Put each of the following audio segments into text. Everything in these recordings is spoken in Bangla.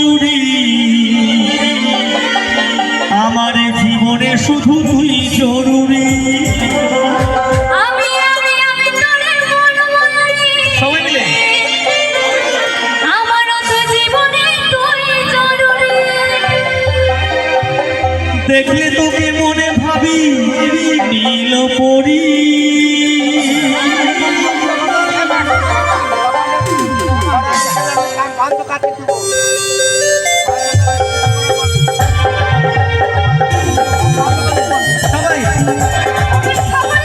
ময়ূরী আমার জীবনে শুধু তুই জরুরি দেখলে তোকে মনে ভাবি নীল পরি কাঁদতে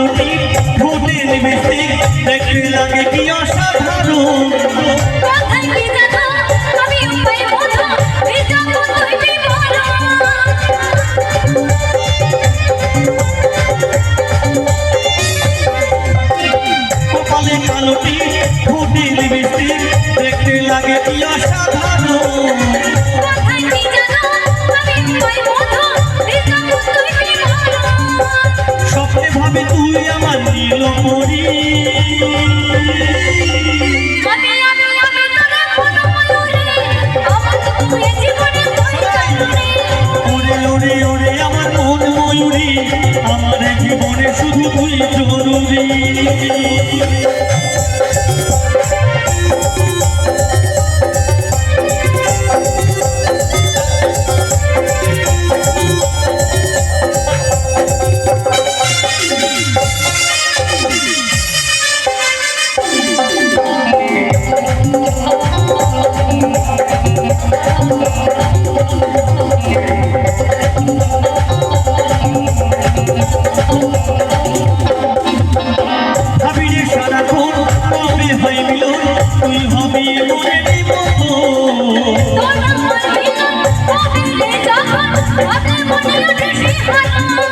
মাধুরীর ঠোঁটের মিষ্টির দেখতে লাগে কি অসাধারণ। কপালে কালোটি ঠোঁটের মিষ্টির দেখতে লাগে কি অসাধারণ। থাকবে তুই আমার নীল মরি উড়ে উড়ে আমার মন আমার জীবনে শুধু তুই জরুরি। মনে মনে হারা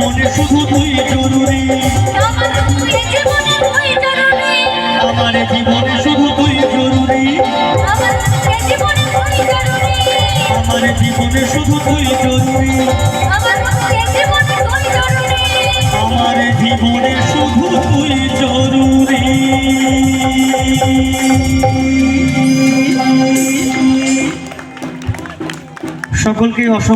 জীবনে শুধু তুই জরুরি। আমার জীবনে শুধু তুই জরুরি। আমার জীবনে শুধু তুই জরুরি। আমার জীবনে শুধু তুই জরুরি। সকলকে অসংখ্য